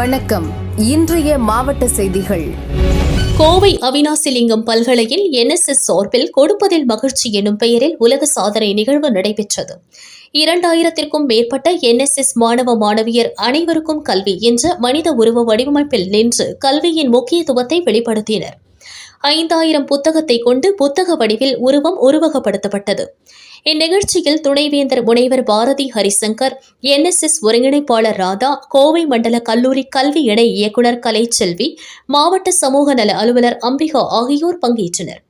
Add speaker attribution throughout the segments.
Speaker 1: வணக்கம் இன்றைய மாவட்ட செய்திகள் கோவை அவினாசிலிங்கம் பல்கலையில் என்எஸ்எஸ் சார்பில் கொடுப்பதில் மகிழ்ச்சி எனும் பெயரில் உலக சாதனை நிகழ்வு நடைபெற்றது இரண்டாயிரத்திற்கும் மேற்பட்ட என்எஸ்எஸ் மாணவ மாணவியர் அனைவருக்கும் கல்வி என்ற மனித உருவ வடிவமைப்பில் நின்று கல்வியின் முக்கியத்துவத்தை வெளிப்படுத்தினர் ஐந்தாயிரம் புத்தகத்தை கொண்டு புத்தக வடிவில் உருவம் உருவகப்படுத்தப்பட்டது இந்நிகழ்ச்சியில் துணைவேந்தர் முனைவர் பாரதி ஹரிசங்கர் என்எஸ்எஸ் ஒருங்கிணைப்பாளர் ராதா கோவை மண்டல கல்லூரி கல்வி இணை இயக்குநர் கலைச்செல்வி மாவட்ட சமூக நல அலுவலர் அம்பிகா ஆகியோர் பங்கேற்றனர்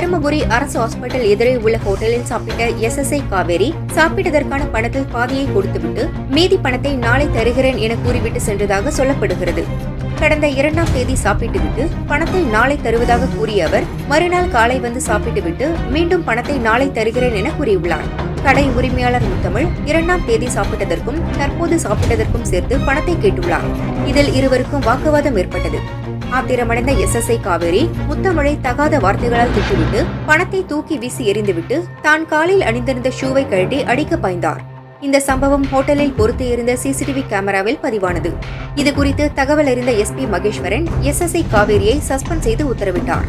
Speaker 1: தருமபுரி அரசு ஹாஸ்பிட்டல் எதிரே உள்ள ஹோட்டலில் சாப்பிட்ட எஸ் எஸ் ஐ காவேரி சாப்பிட்டதற்கான பணத்தில் பாதியை கொடுத்துவிட்டு மீதி பணத்தை நாளை தருகிறேன் என கூறிவிட்டு சென்றதாக சொல்லப்படுகிறது கடந்த இரண்டாம் தேதி சாப்பிட்டுவிட்டு பணத்தை நாளை தருவதாக கூறிய அவர் மறுநாள் காலை வந்து சாப்பிட்டுவிட்டு மீண்டும் பணத்தை நாளை தருகிறேன் என கூறியுள்ளார் கடை உரிமையாளர் முத்தமிழ் இரண்டாம் தேதி சாப்பிட்டதற்கும் தற்போது சாப்பிட்டதற்கும் சேர்த்து பணத்தை கேட்டுள்ளார் இதில் இருவருக்கும் வாக்குவாதம் ஏற்பட்டது ஆத்திரமடைந்த எஸ் எஸ் ஐ காவேரி முத்தமழை தகாத வார்த்தைகளால் திட்டுவிட்டு பணத்தை தூக்கி வீசி எறிந்துவிட்டு தான் காலில் அணிந்திருந்த ஷூவை கழட்டி அடிக்க பாய்ந்தார் இந்த சம்பவம் ஹோட்டலில் பொறுத்து இருந்த சிசிடிவி கேமராவில் பதிவானது இது குறித்து தகவல் அறிந்த எஸ்பி மகேஸ்வரன் எஸ்எஸ்ஐ காவேரியை சஸ்பெண்ட் செய்து உத்தரவிட்டார்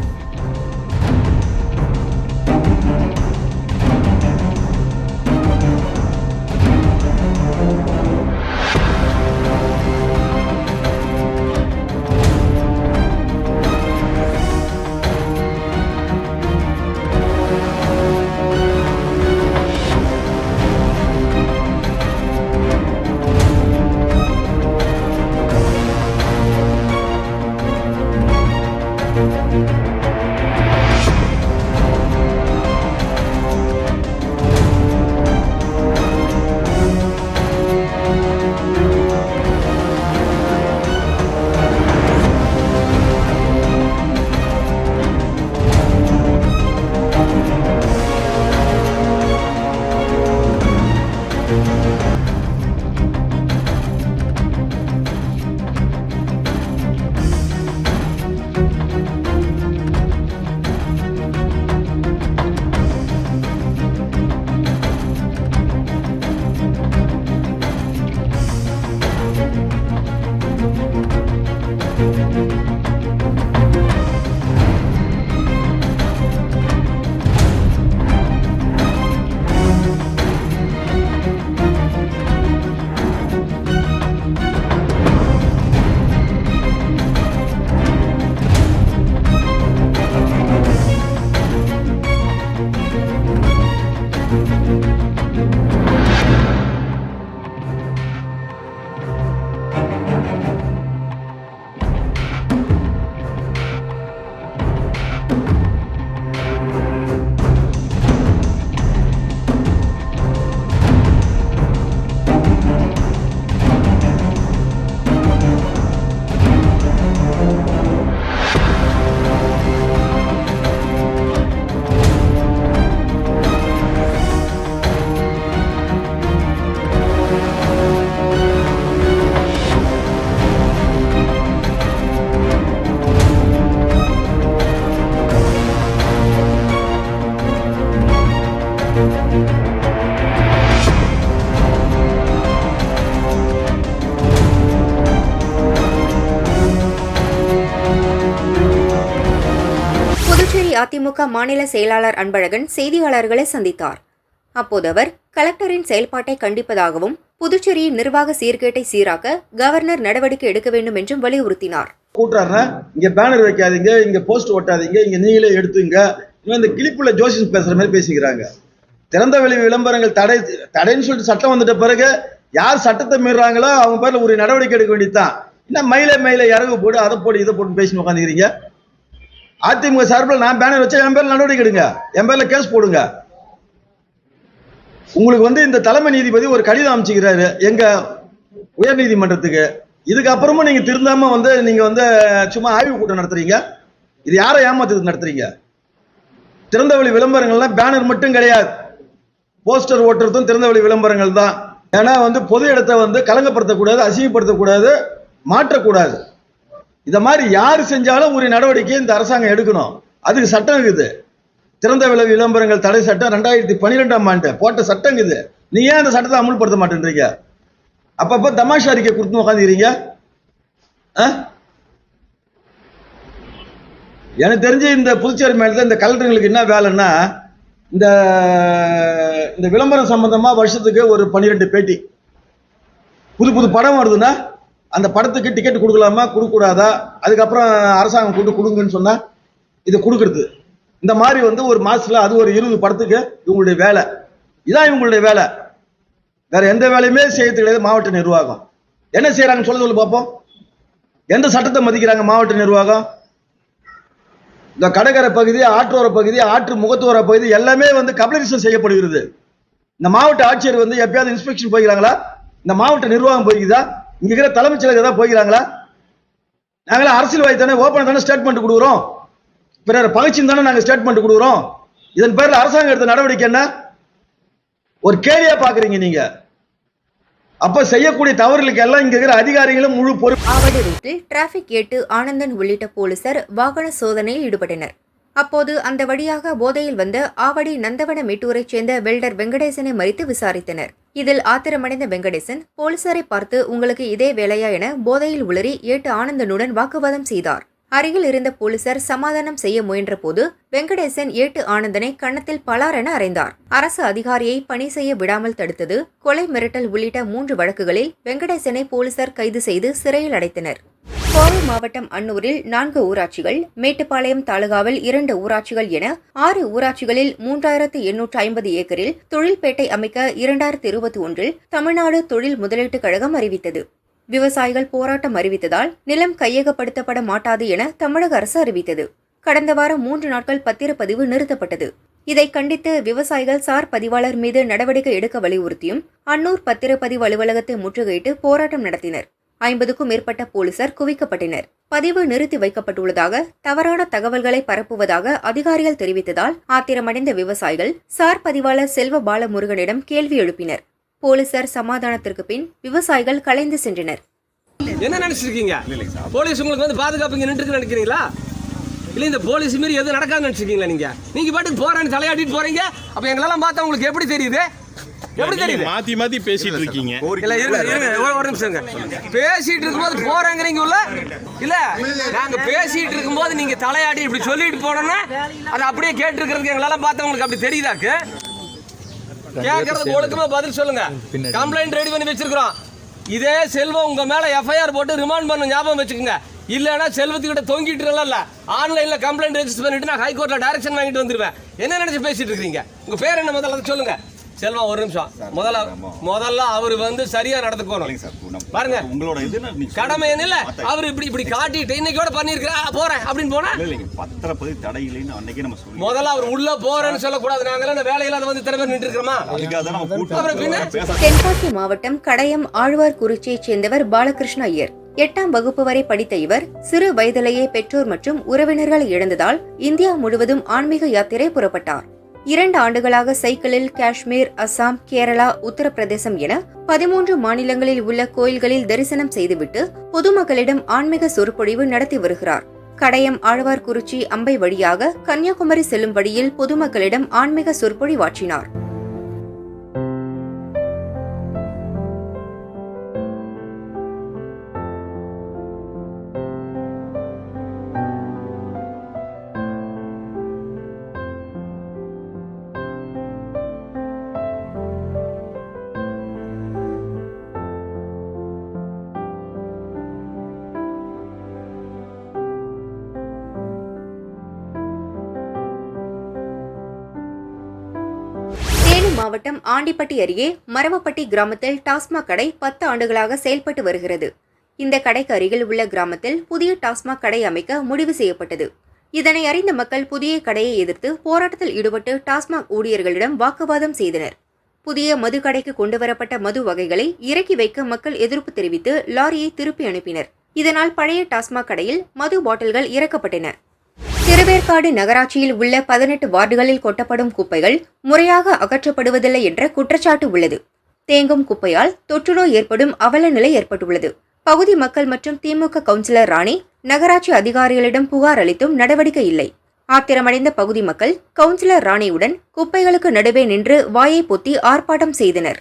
Speaker 1: அதிமுக மாநில செயலாளர் அன்பழகன் செய்தியாளர்களை சந்தித்தார் அப்போது அவர் கலெக்டரின் செயல்பாட்டை கண்டிப்பதாகவும் புதுச்சேரியின் நிர்வாக சீர்கேட்டை சீராக்க கவர்னர் நடவடிக்கை எடுக்க வேண்டும் என்றும் வலியுறுத்தினார்
Speaker 2: கூட்டுறாருன்னா இங்க பேனர் வைக்காதீங்க இங்க போஸ்ட் ஓட்டாதீங்க இங்க நீங்களே எடுத்துங்க இந்த கிளிப்புள்ள ஜோசியன் பேசுற மாதிரி பேசிக்கிறாங்க திறந்த வெளி விளம்பரங்கள் தடை தடைன்னு சொல்லிட்டு சட்டம் வந்துட்ட பிறகு யார் சட்டத்தை மீறாங்களோ அவங்க பேர்ல ஒரு நடவடிக்கை எடுக்க வேண்டியதுதான் என்ன மயில மயிலை இறகு போடு அதை போட்டு இதை போட்டு பேசி உட்காந்துக்கிறீங்க அதிமுக சார்பில் நான் பேனர் வச்சு என் பேர் நடவடிக்கை எடுங்க என் பேரில் கேஸ் போடுங்க உங்களுக்கு வந்து இந்த தலைமை நீதிபதி ஒரு கடிதம் அமைச்சுக்கிறாரு எங்க உயர் நீதிமன்றத்துக்கு இதுக்கப்புறமும் நீங்க திருந்தாம வந்து நீங்க வந்து சும்மா ஆய்வு கூட்டம் நடத்துறீங்க இது யாரை ஏமாத்துறதுக்கு நடத்துறீங்க திறந்தவெளி விளம்பரங்கள்லாம் பேனர் மட்டும் கிடையாது போஸ்டர் ஓட்டுறதும் திறந்தவெளி விளம்பரங்கள் தான் ஏன்னா வந்து பொது இடத்தை வந்து கலங்கப்படுத்தக்கூடாது அசிங்கப்படுத்தக்கூடாது மாற்றக்கூடாது இதை மாதிரி யார் செஞ்சாலும் ஒரு நடவடிக்கை இந்த அரசாங்கம் எடுக்கணும் அதுக்கு சட்டம் இருக்குது திறந்த விளை விளம்பரங்கள் தடை சட்டம் ரெண்டாயிரத்தி பன்னிரெண்டாம் ஆண்டு போட்ட சட்டம் இது நீ ஏன் அந்த சட்டத்தை அமுல்படுத்த மாட்டேன்றீங்க அப்பப்போ தமாஷா அறிக்கை கொடுத்து உட்காந்துக்கிறீங்க எனக்கு தெரிஞ்சு இந்த புதுச்சேரி மாநிலத்தில் இந்த கலெக்டர்களுக்கு என்ன வேலைன்னா இந்த இந்த விளம்பரம் சம்பந்தமா வருஷத்துக்கு ஒரு பன்னிரெண்டு பேட்டி புது புது படம் வருதுன்னா அந்த படத்துக்கு டிக்கெட் கொடுக்கலாமா கொடுக்கக்கூடாதா அதுக்கப்புறம் அரசாங்கம் கூட்டு கொடுங்கன்னு சொன்னால் இதை கொடுக்குறது இந்த மாதிரி வந்து ஒரு மாதத்தில் அது ஒரு இருபது படத்துக்கு இவங்களுடைய வேலை இதான் இவங்களுடைய வேலை வேற எந்த வேலையுமே செய்யறது கிடையாது மாவட்ட நிர்வாகம் என்ன செய்கிறாங்கன்னு சொல்ல சொல்லு பார்ப்போம் எந்த சட்டத்தை மதிக்கிறாங்க மாவட்ட நிர்வாகம் இந்த கடற்கரை பகுதி ஆற்றோர பகுதி ஆற்று முகத்துவர பகுதி எல்லாமே வந்து கபலரிசம் செய்யப்படுகிறது இந்த மாவட்ட ஆட்சியர் வந்து எப்பயாவது இன்ஸ்பெக்ஷன் போய்க்கிறாங்களா இந்த மாவட்ட நிர்வாகம் போய்க்குதா இங்க இருக்கிற தலைமைச் ஏதாவது தான் போய்க்கிறாங்களா நாங்களே அரசியல்வாதி தானே ஓபன் தானே ஸ்டேட்மெண்ட் கொடுக்குறோம் பிறர் பகச்சின் தானே நாங்க ஸ்டேட்மெண்ட் கொடுக்குறோம் இதன் பேரில் அரசாங்கம் எடுத்த நடவடிக்கை என்ன ஒரு கேலியா பாக்குறீங்க நீங்க அப்ப செய்யக்கூடிய தவறுகளுக்கு எல்லாம் இங்க இருக்கிற அதிகாரிகளும் முழு பொறுப்பு
Speaker 1: அவதூறு டிராபிக் ஏட்டு ஆனந்தன் உள்ளிட்ட போலீசார் வாகன சோதனையில் ஈடுபட்டனர் அப்போது அந்த வழியாக போதையில் வந்த ஆவடி நந்தவன மேட்டூரைச் சேர்ந்த வெல்டர் வெங்கடேசனை மறித்து விசாரித்தனர் இதில் ஆத்திரமடைந்த வெங்கடேசன் போலீசாரை பார்த்து உங்களுக்கு இதே வேலையா என போதையில் உளறி ஏட்டு ஆனந்தனுடன் வாக்குவாதம் செய்தார் அருகில் இருந்த போலீசார் சமாதானம் செய்ய முயன்றபோது வெங்கடேசன் ஏட்டு ஆனந்தனை கன்னத்தில் பலாரென அறைந்தார் அரசு அதிகாரியை பணி செய்ய விடாமல் தடுத்தது கொலை மிரட்டல் உள்ளிட்ட மூன்று வழக்குகளில் வெங்கடேசனை போலீசார் கைது செய்து சிறையில் அடைத்தனர் கோவை மாவட்டம் அன்னூரில் நான்கு ஊராட்சிகள் மேட்டுப்பாளையம் தாலுகாவில் இரண்டு ஊராட்சிகள் என ஆறு ஊராட்சிகளில் மூன்றாயிரத்து எண்ணூற்று ஐம்பது ஏக்கரில் தொழில்பேட்டை அமைக்க இரண்டாயிரத்து இருபத்தி ஒன்றில் தமிழ்நாடு தொழில் முதலீட்டுக் கழகம் அறிவித்தது விவசாயிகள் போராட்டம் அறிவித்ததால் நிலம் கையகப்படுத்தப்பட மாட்டாது என தமிழக அரசு அறிவித்தது கடந்த வாரம் மூன்று நாட்கள் பத்திரப்பதிவு நிறுத்தப்பட்டது இதை கண்டித்து விவசாயிகள் சார் பதிவாளர் மீது நடவடிக்கை எடுக்க வலியுறுத்தியும் அன்னூர் பத்திரப்பதிவு அலுவலகத்தை முற்றுகையிட்டு போராட்டம் நடத்தினர் ஐம்பதுக்கும் மேற்பட்ட போலீசார் குவிக்கப்பட்டனர் பதிவு நிறுத்தி வைக்கப்பட்டுள்ளதாக தவறான தகவல்களை பரப்புவதாக அதிகாரிகள் தெரிவித்ததால் ஆத்திரமடைந்த விவசாயிகள் சார் பதிவாளர் செல்வ பாலமுருகனிடம் கேள்வி எழுப்பினர் போலீசார் சமாதானத்திற்கு பின் விவசாயிகள் கலைந்து சென்றனர்
Speaker 2: என்ன நினைச்சிருக்கீங்க போலீஸ் உங்களுக்கு வந்து பாதுகாப்பு நின்று நினைக்கிறீங்களா இல்லை இந்த போலீஸ் மாரி எதுவும் நடக்காது நினைச்சிருக்கீங்களா நீங்க நீங்க பாட்டுக்கு போகிறேன்னு தலையாட்டிட்டு போறீங்க அப்போ எங்களெல்லாம் பார்த்தா உங்களுக்கு எப்படி தெரியுது எப்படி தெரியுது
Speaker 3: மாத்தி மாத்தி பேசிட்டு இருக்கீங்க
Speaker 2: இல்ல இருங்க இருங்க ஒரு நிமிஷம் பேசிட்டு இருக்கும்போது போறாங்கிறீங்க உள்ள இல்ல நாங்க பேசிட்டு இருக்கும்போது நீங்க தலையாடி இப்படி சொல்லிட்டு போனோம்னா அதை அப்படியே கேட்டு இருக்கிறதுக்கு எங்களால உங்களுக்கு அப்படி தெரியுதாக்கு கேட்கறது ஒழுக்கமா பதில் சொல்லுங்க கம்ப்ளைண்ட் ரெடி பண்ணி வச்சிருக்கிறோம் இதே செல்வம் உங்க மேல எஃப்ஐஆர் போட்டு ரிமாண்ட் பண்ண ஞாபகம் வச்சுக்கோங்க இல்லைன்னா செல்வத்துக்கிட்ட தொங்கிட்டு இல்ல ஆன்லைன்ல கம்ப்ளைண்ட் ரெஜிஸ்டர் பண்ணிட்டு நான் ஹைகோர்ட்ல டைரக்ஷன் வாங்கிட்டு வந்துருவேன் என்ன நினைச்சு பேசிட்டு இருக்கீங்க உங்க பேர் என்ன முதல்ல சொல்லுங்க செல்வம் ஒரு நிமிஷம் முதல்ல முதல்ல அவர் வந்து சரியா நடந்துக்கணும் பாருங்க உங்களோட இது கடமை இல்ல அவர் இப்படி இப்படி காட்டிட்டு இன்னைக்கோட பண்ணிருக்கா போறேன் அப்படின்னு போனா பத்திரப்பதி தடையிலேன்னு அன்னைக்கு நம்ம முதல்ல அவர் உள்ள போறேன்னு சொல்லக்கூடாது நாங்களே வேலையில வந்து திறமை நின்று இருக்கிறோமா
Speaker 1: தென்காசி மாவட்டம் கடையம் ஆழ்வார் குறிச்சியை சேர்ந்தவர் பாலகிருஷ்ண ஐயர் எட்டாம் வகுப்பு வரை படித்த இவர் சிறு வயதிலேயே பெற்றோர் மற்றும் உறவினர்களை இழந்ததால் இந்தியா முழுவதும் ஆன்மீக யாத்திரை புறப்பட்டார் இரண்டு ஆண்டுகளாக சைக்கிளில் காஷ்மீர் அசாம் கேரளா உத்தரப்பிரதேசம் என பதிமூன்று மாநிலங்களில் உள்ள கோயில்களில் தரிசனம் செய்துவிட்டு பொதுமக்களிடம் ஆன்மீக சொற்பொழிவு நடத்தி வருகிறார் கடையம் ஆழ்வார்குறிச்சி அம்பை வழியாக கன்னியாகுமரி செல்லும் வழியில் பொதுமக்களிடம் ஆன்மீக சொற்பொழிவாற்றினார் மாவட்டம் ஆண்டிப்பட்டி அருகே மரமப்பட்டி கிராமத்தில் டாஸ்மாக் கடை பத்து ஆண்டுகளாக செயல்பட்டு வருகிறது இந்த கடைக்கு அருகில் உள்ள கிராமத்தில் புதிய டாஸ்மாக் கடை அமைக்க முடிவு செய்யப்பட்டது இதனை அறிந்த மக்கள் புதிய கடையை எதிர்த்து போராட்டத்தில் ஈடுபட்டு டாஸ்மாக் ஊழியர்களிடம் வாக்குவாதம் செய்தனர் புதிய மது கடைக்கு கொண்டுவரப்பட்ட மது வகைகளை இறக்கி வைக்க மக்கள் எதிர்ப்பு தெரிவித்து லாரியை திருப்பி அனுப்பினர் இதனால் பழைய டாஸ்மாக் கடையில் மது பாட்டில்கள் இறக்கப்பட்டன திருவேற்காடு நகராட்சியில் உள்ள பதினெட்டு வார்டுகளில் கொட்டப்படும் குப்பைகள் முறையாக அகற்றப்படுவதில்லை என்ற குற்றச்சாட்டு உள்ளது தேங்கும் குப்பையால் தொற்றுநோய் ஏற்படும் அவல நிலை ஏற்பட்டுள்ளது பகுதி மக்கள் மற்றும் திமுக கவுன்சிலர் ராணி நகராட்சி அதிகாரிகளிடம் புகார் அளித்தும் நடவடிக்கை இல்லை ஆத்திரமடைந்த பகுதி மக்கள் கவுன்சிலர் ராணியுடன் குப்பைகளுக்கு நடுவே நின்று வாயை பொத்தி ஆர்ப்பாட்டம் செய்தனர்